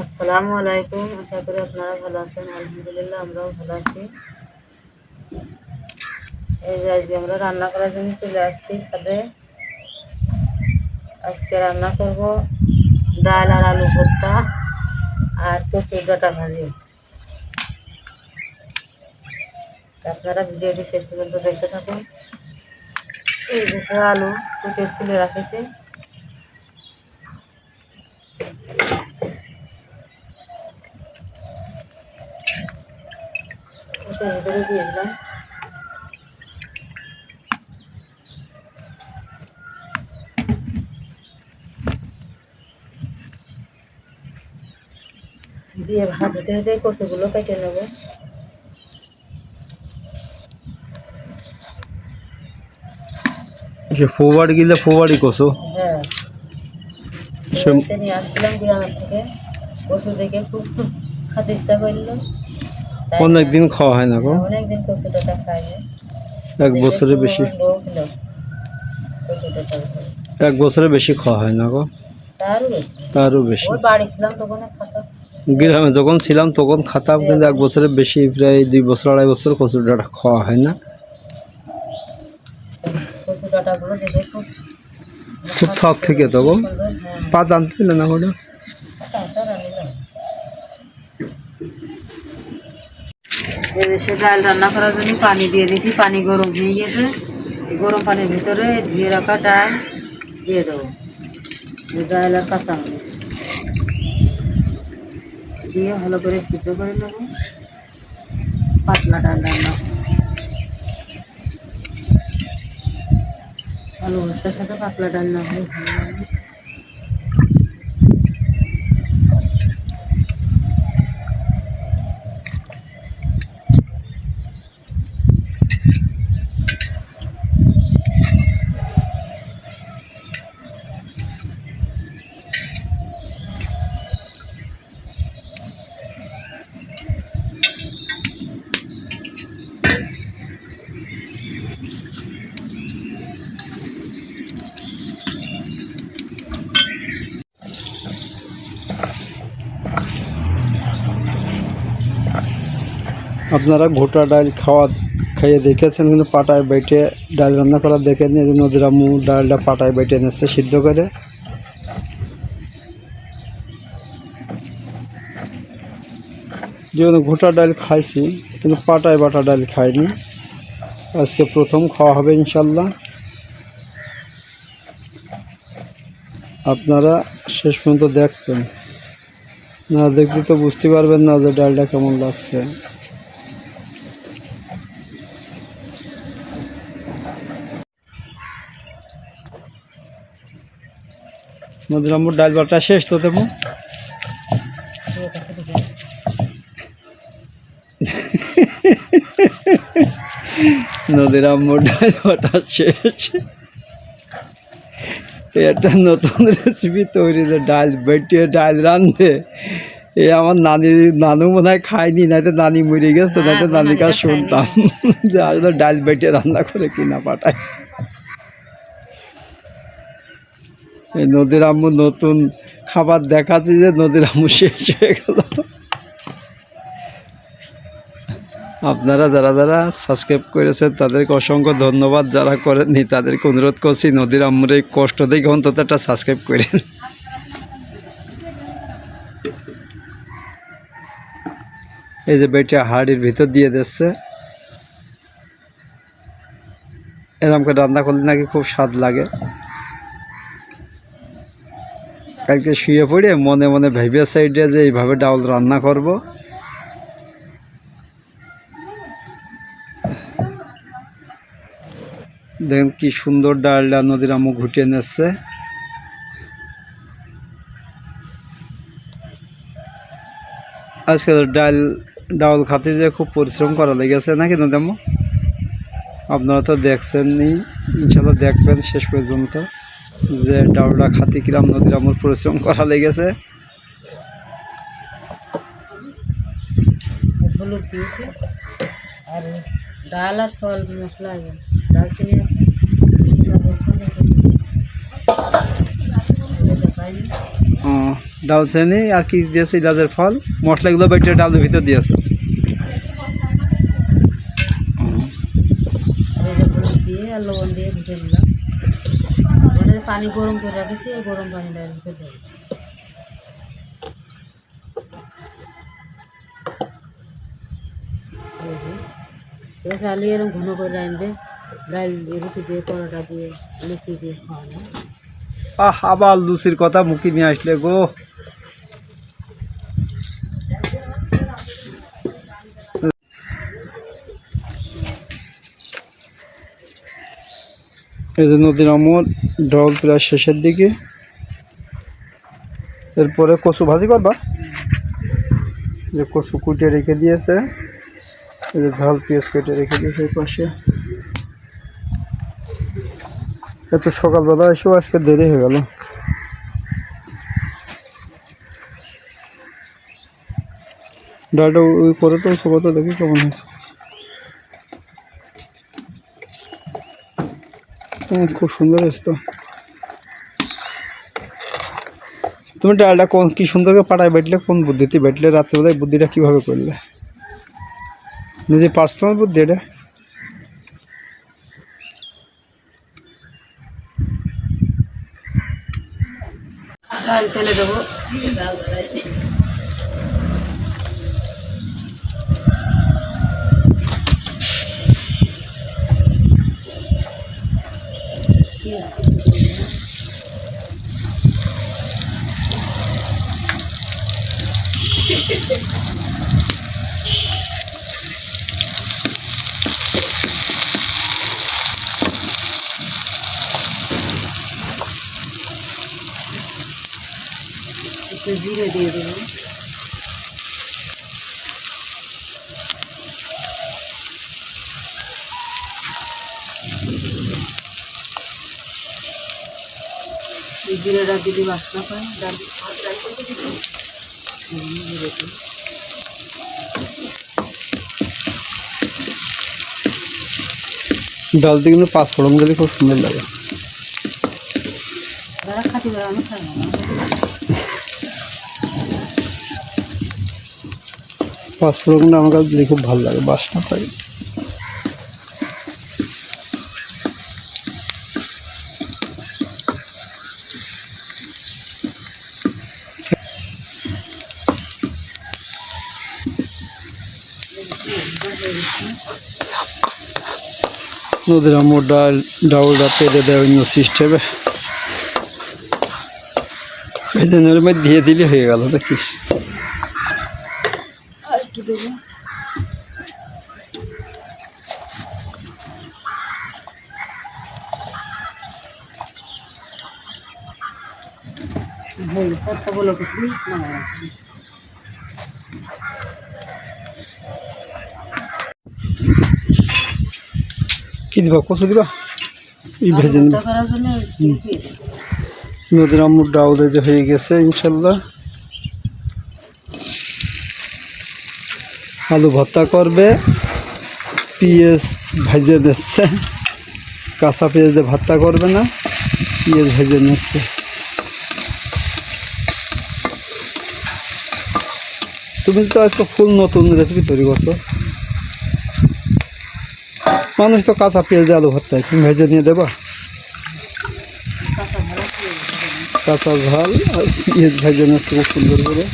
আসসালামু আলাইকুম, আশা করি আপনারা ভালো আছেন, আলহামদুলিল্লাহ আমরাও ভালো আছি। এই যে আজকে আমরা রান্না করার জন্য চলে আসছি সাথে। আজকে রান্না করব ডাল আর আলু ভর্তা আর কচুর ডাটা ভাজি। আপনারা ভিডিওটি শেষ পর্যন্ত দেখতে থাকুন। আলু কুটে ফুলে রাখেছে। দিয়ে দিলাম। দিয়ে ভাজতে হতে কচুগুলো কেটে নেব। সে ফোবাড় গিলে ফোবাড়ি কষো হ্যাঁ। সে বাড়িতে নিয়ে আসছিলাম গ্রামের থেকে। কচু দেখে খুব খেতে ইচ্ছা করল। তাই অনেক দিন খাওয়া হয় না গো। অনেকদিন ডাটা খাই এক বছরে বেশি। এক বছরে বেশি খাওয়া হয় না গো। তারও বেশি। তারও বেশি। ওই বাড়ি ছিলাম তখন খাতা। গ্রামে যখন ছিলাম তখন খাতাম কিন্তু এক বছরের বেশি প্রায় দুই বছর আড়াই বছর কচুর ডাটা খাওয়া হয় না। কচু দেখে খুব খুব থক থেকে তো গো। পা জানতে না ওটা? সে ডাল রান্না করার জন্য পানি দিয়ে দিয়েছি পানি গরম হয়ে গেছে। গরম পানির ভিতরে ধুয়ে রাখা ডাল দিয়ে দেবো। ডাল আর কাঁচামরিচ। দিয়ে ভালো করে সিদ্ধ করে নেব। পাতলা ডাল রান্না করব। আলু ভর্তার সাথে পাতলা ডাল না হলে আপনারা ঘোটা ডাল খাওয়া খাইয়ে দেখেছেন, কিন্তু পাটায় বেটে ডাল রান্না করা দেখেন এই যে নদীর আম্মু ডালটা পাটায় বেটে এনেছে সিদ্ধ করে। যেমন ঘোটা ডাল খাইছি, কিন্তু পাটায় বাটা ডাল খাইনি। আজকে প্রথম খাওয়া হবে ইনশাল্লাহ। আপনারা শেষ পর্যন্ত দেখবেন। না দেখলে তো বুঝতে পারবেন না যে ডালটা কেমন লাগছে। নদীর আম্মুর ডাল বাটা শেষ তো তেমন দিয়ে নদীর আম্মুর ডাল বাটা শেষ। একটা নতুন রেসিপি তৈরি যে ডাল বেটিয়ে ডাল রান্ধে এ আমার নানি নানু মনে হয় খায়নি নয়তো নানি মরে গেছে তো নয়তো হ্যাঁ, নানির কাছে শুনতাম যে আসলে ডাল বেটে রান্না করে কিনা পাঠায়। নদীর আম্মু নতুন খাবার দেখাচ্ছি যে নদীর আম্মু শেষ হয়ে গেল। আপনারা যারা যারা সাবস্ক্রাইব করেছেন, তাদেরকে অসংখ্য ধন্যবাদ। যারা করেননি, তাদেরকে অনুরোধ করছি, নদীর আম্মুর এই কষ্ট দেখে অন্তত একটা সাবস্ক্রাইব করেন। এই যে বেটা হাড়ির ভিতর দিয়ে দিচ্ছে। এরকম করে রান্না করলে নাকি খুব স্বাদ লাগে। কালকে শুয়ে পড়ে মনে মনে ভেবে সাইডে যে এইভাবে ডাউল রান্না করব। দেখেন কি সুন্দর ডালটা নদীর আমু ঘুটিয়ে নিচ্ছে। আজকে ডাল, ডাউল খাতে যে খুব পরিশ্রম করা লেগেছে, নাকি আম্মু আপনারা তো দেখছেনই, ইনশাল্লাহ দেখবেন শেষ পর্যন্ত। যে ডাউডা খাতি কিরাম নদীর আমার পরিশ্রম করা লেগেছে। হলুদ আর ডাল আর আর কি দিয়েছে ইলাজের ফল? মশলাগুলো বেটে ডালের ভিতর দিয়েছে। লবণ দিয়ে দিলাম মানে পানি গরম করে রাখেছি, এই গরম পানিটা এর দেব। চালি এরকম ঘন করে রাখবে ডাল রুটি দিয়ে, পরোটা দিয়ে, লুচি দিয়ে খাওয়া আহ, আবার লুচির কথা মুখে নিয়ে আসলে গো। এই যে নদীর আমল ডল প্রায় শেষের দিকে। এরপরে কচু ভাজি করবা? যে কচু কুটে রেখে দিয়েছে, এই যে ঝাল পেঁয়াজ কেটে রেখে দিয়েছে এই পাশে। এত সকালবেলা এসেও আজকে দেরি হয়ে গেল। ডালটা ওই করে তো, সবাই তো দেখি কেমন হয়েছে। খুব সুন্দর হয়েছে তুমি ডালটা কোন, কী সুন্দর করে পাটায় বেটলে, কোন বুদ্ধিতে বেটলে? রাত্রেবেলায় বুদ্ধিটা কীভাবে করলে? নিজে পার্সোনাল বুদ্ধি এটা ডাল তেলে দেবো পেঁয়াজ। একটু জিরে দিয়ে দেবো জিরেটা দিলে বাসনা পায় ডাল ডাল দিয়ে কিন্তু পাঁচ ফোড়ন দিলে খুব সুন্দর লাগে। খাটি বেড়ানো পাঁচ ফোড়নটা আমার কাছে দিলে খুব ভালো লাগে বাসনা পাই নদীর আমর ডাল ডাউলটা পেরে দেয় অন্য সিস্টেমে এই জন্য মধ্যে দিয়ে দিলে হয়ে গেল দেখিস আর একটু দেবো। হয়ে বলো কি দিবা, কচু দিবা? এই ভেজে নিবা। নদীর আমুর ডাউলে যে হয়ে গেছে, ইনশাল্লাহ। আলু ভর্তা করবে, পেঁয়াজ ভেজে দিচ্ছে কাঁচা পেঁয়াজ দিয়ে ভর্তা করবে না, পেঁয়াজ ভেজে নিচ্ছে। তুমি তো আজকে ফুল নতুন রেসিপি তৈরি করছ। মানুষ তো কাঁচা পেঁয়াজ দিয়ে আলু ভর্তা তুমি ভেজে নিয়ে দেবা? কাঁচা। কাঁচা ঝাল আর ভেজে নিয়ে খুব সুন্দর করে।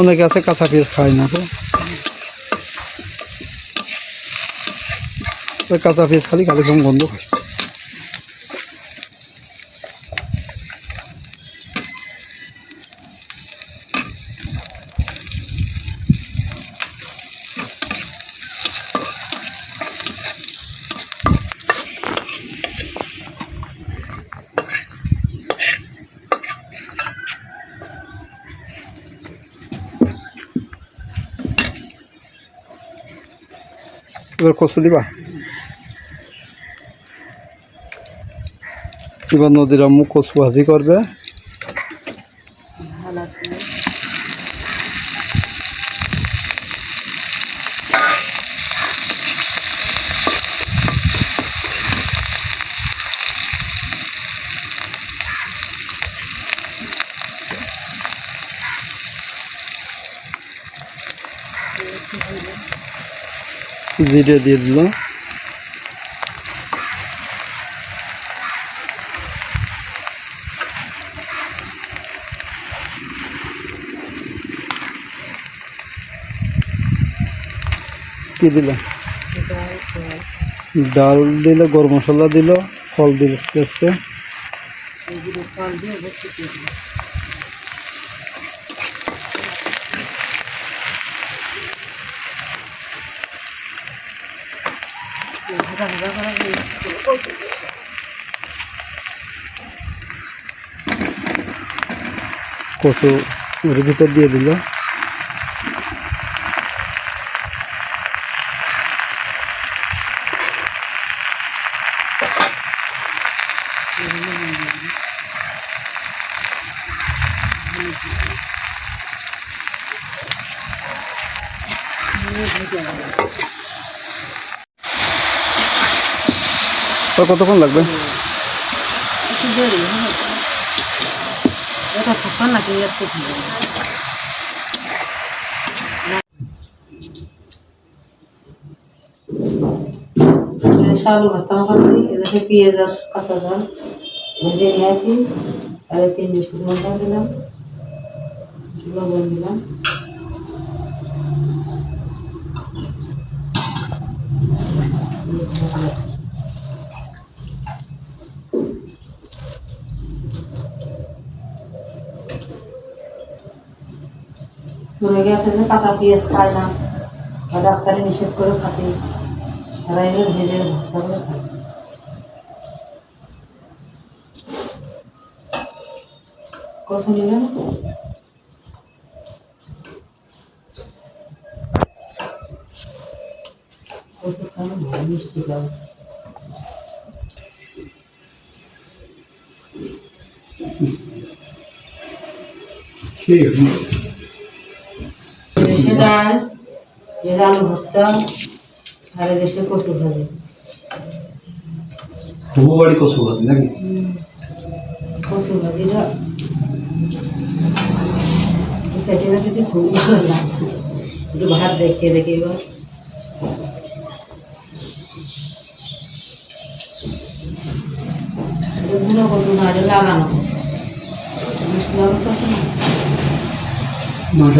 অনেকে আছে কাঁচা পেঁয়াজ খায় না তো। কাঁচা পেঁয়াজ খালি কম গন্ধ খায় কচু দিবা? এবার নদীরা মুখ কচু ভাজি করবে। জিরে দিয়ে দিল। কি দিল? ডাল দিল গরম মশলা দিল ফল দিল দিচ্ছে এগুলো ফল দিয়ে এবার শুকিয়ে দিলাম ভাজা ভাজা করা হয়ে গেছে। কচু ওর ভিতর দিয়ে দিল কতক্ষণ লাগবে। এটা ফুটন নাকি একটু শালু ভাতাম কাছি এদেশে পেঁয়াজ আর কাঁচা ঝাল ভেজে নিয়ে আসি। আর তিন মশলা দিলাম লবণ দিলাম। মনে গেছে যে কাঁচা পেঁয়াজ খায় না বা ডাক্তারে নিষেধ করে খাতে তারা ভেজে ভর্তা করে খায় কষে নিলেন কষে খাওয়া ভালো মিষ্টি দেশে ডাল এর আলু ভর্তা আর দেশে কচু ভাজি। তবু বাড়ি কচু ভাজি নাকি? কচু ভাজিটা সেটি দেখেছি খুব ভালো লাগছে। একটু ভাত দেখে দেখে এবার। গুঁড়ো কচু না এটা লাগানো কচু। মশলা কচু আছে না? মাংস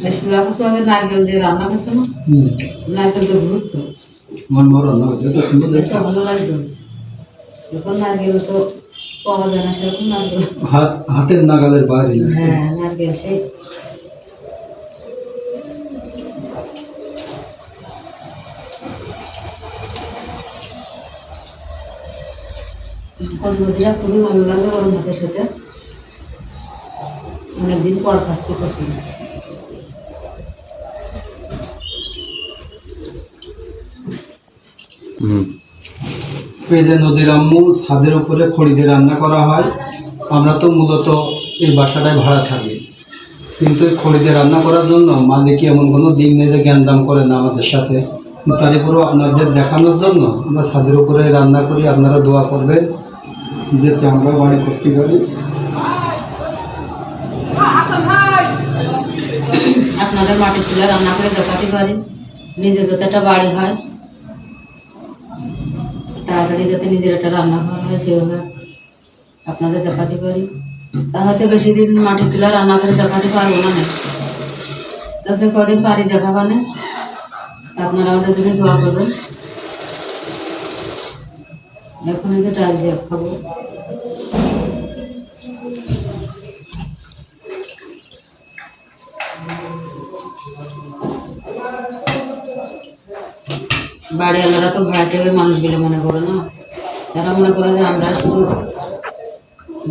নারকেল দিয়ে রান্না করছ না? নারকেল মন বড় রান্না করছে ভালো লাগতো এখন নারকেল তো পাওয়া যায় না সেরকম নারকেল। হাতের নাগালের বাইরে হ্যাঁ নারকেল সেই। কচমচিটা খুবই ভালো লাগে গরম ভাতের সাথে। অনেকদিন পর খাচ্ছি কচু। এই যে নদীর আম্মু ছাদের উপরে খড়িতে রান্না করা হয়। আমরা তো মূলত এই বাসাটায় ভাড়া থাকি। কিন্তু এই খড়িতে রান্না করার জন্য মালিক এমন কোনো দিন নেই যে জ্ঞান দাম করে না আমাদের সাথে। তার উপরেও আপনাদের দেখানোর জন্য আমরা ছাদের উপরে রান্না করি আপনারা দোয়া করবেন যাতে আমরা বাড়ি করতে পারি। আপনাদের মাটি চুলা রান্না করে দেখাতে পারি। নিজে যাতে একটা বাড়ি হয়। তাড়াতাড়ি যাতে নিজের একটা রান্নাঘর হয়, সেভাবে আপনাদের দেখাতে পারি। তাহলে বেশি দিন মাটি চুলা রান্না করে দেখাতে পারব না তাতে কদিন পারি দেখাবানে আপনারা আমাদের জন্য দোয়া করবেন। এখন এই যে ডাল দিয়ে খাব। বাড়িওয়ালারা তো ভাড়াটের মানুষ বলে মনে করে না। তারা মনে করে যে আমরা শুধু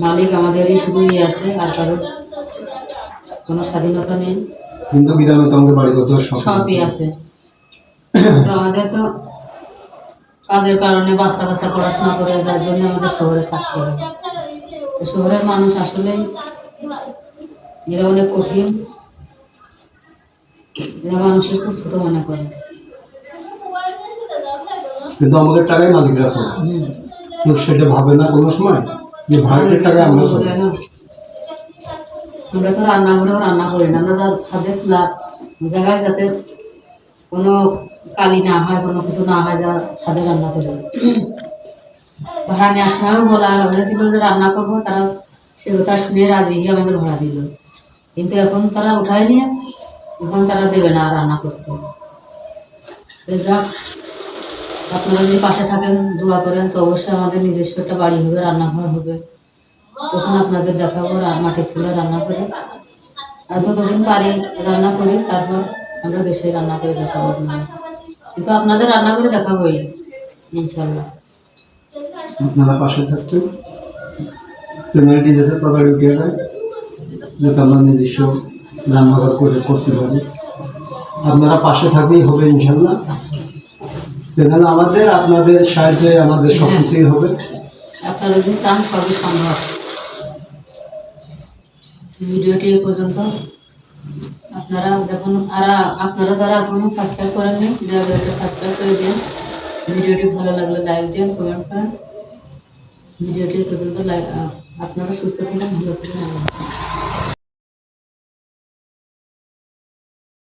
মালিক আমাদেরই শুধু ইয়ে আছে আর কারোর কোনো স্বাধীনতা নেই। কিন্তু গ্রামে তো আমাদের বাড়ি সবই আছে। তো আমাদের তো কাজের কারণে বাচ্চা কাচ্চা পড়াশোনা করে যার জন্য আমাদের শহরে থাকতে হয়। তো শহরের মানুষ আসলেই এরা অনেক কঠিন। এরা মানুষের খুব ছোট মনে করে। কিন্তু আমাদের টাকায় মালিকরা চলে। তো সেটা ভাবে না কোনো সময় যে ভাড়াটের টাকায় আমরা চলি। আমরা তো রান্নাঘরেও রান্না করি না আমরা যা ছাদে জায়গায় যাতে কোনো কালি না হয় কোনো কিছু না হয় যা ছাদে রান্না করে। ভাড়া নেওয়ার সময়ও বলা হয়েছিল যে রান্না করব তারা সে কথা শুনে রাজি হয়ে আমাদের ভাড়া দিল। কিন্তু এখন তারা উঠায় নিয়ে এখন তারা দেবে না রান্না করতে। যাক আপনারা যদি পাশে থাকেন, দোয়া করেন, তো অবশ্যই আমাদের নিজস্ব একটা বাড়ি হবে, রান্নাঘর হবে। তখন আপনাদের দেখাবো মাটির চুলা রান্না করে। আর যতদিন পারি রান্না করি, তারপর আমরা দেশে রান্না করে দেখাবো আপনাদের। কিন্তু আপনাদের রান্না করে দেখাবোই, ইনশাল্লাহ। আপনারা পাশে থাকতেন। চ্যানেলটি যাতে তাড়াতাড়ি উঠে যায় যাতে আমরা নিজস্ব রান্নাঘর করে করতে পারি। আপনারা পাশে থাকলেই হবে, ইনশাল্লাহ। চ্যানেল আমাদের আপনাদের সাহায্যে আমাদের সব কিছুই হবে। আপনারা যদি চান সবই সম্ভব ভিডিওটি এই পর্যন্ত। আপনারা দেখুন আর আপনারা যারা এখনও সাবস্ক্রাইব করেননি দয়া করে একটা সাবস্ক্রাইব করে দিন। ভিডিওটি ভালো লাগলে লাইক দিন কমেন্ট করেন। ভিডিওটি পর্যন্ত লাইক আপনারা সুস্থ থাকেন ভালো থাকেন।